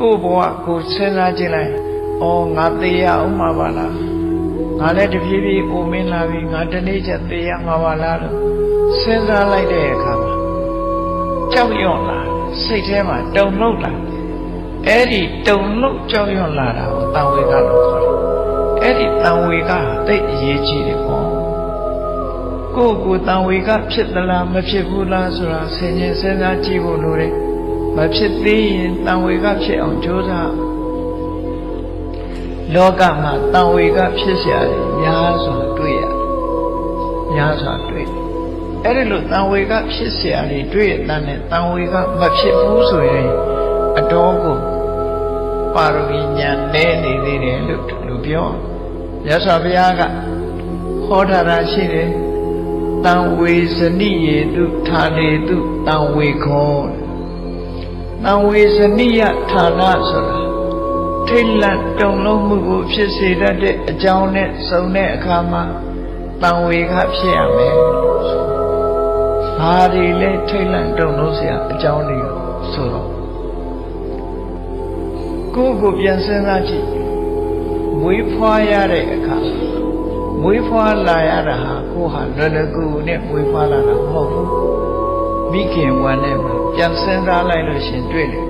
ကိုယ့်ဘဝကိုစဉ်းစားကြည့်လိုက်ဩငါသေးရအောင်မှာပါလားငါလည်းတဖြည်းဖြည်းအိုမင်းလာပြီငါတနေ့ချက်သေးရမှာပါလားလို့စဉ်းစားလိုက်တဲ့အခါမှာကြောက်ရွံ့လာစိတ်ထဲမှာတုန်လှုပ်လာအဲ့ဒီတုန်လှုပ်ကြောက်ရွံ့လာတာကိုတန်ဝေကလို့ခေါ်တယ်အဲ့ဒီတန်ဝေကဟာတိတ်အရေးကြီးတယ်ပေါ့ကိုယ့်ကိုယ်တန်ဝေကဖြစ်သလားမဖြစ်ဘူးလားဆိုတာဆင်ခြင်စဉ်းစားကြည့်ဖို့လိုတယ် မဖြစ်သေးရင်တန်ဝေကဖြစ်အောင်ကြိုးစားလောကမှာတန်ဝေကဖြစ်เสียတယ်များစွာတွေ့ရတယ်များစွာတွေ့တယ်အဲ့ဒီလိုတန်ဝေကဖြစ်เสียတယ်တွေ့ရတဲ့နဲ့တန်ဝေကမဖြစ်ဘူးဆိုရင်အတော်ကိုပါရမီညာလဲနေသေးတယ်လို့လူပြောရသော်ဘုရားကဟောထားတာရှိတယ်တံဝေဇနိယေတုဌာနေတုတံဝေခော တံဝေဇနိယဌာနဆိုတာထိတ်လန့်တုန်လုံးမှုကိုဖြစ်စေတတ်တဲ့အကြောင်းနဲ့စုံတဲ့အခါမှာတံဝေကဖြစ်ရမယ်။ဘာတွေလဲထိတ်လန့်တုန်လုံးစရာအကြောင်းတွေဆိုတော့ကိုယ့်ကိုပြန်စဉ်းစားကြည့်မွေးဖွားရတဲ့အခါမွေးဖွားလာရတာဟာကိုဟာလွယ်လွယ်ကူကူနဲ့မွေးဖွားလာတာမဟုတ်ဘူး မိခင်ဝန်နဲ့မှာပြန်စဉ်းစားလိုက်လို့ရှင်တွေ့တယ်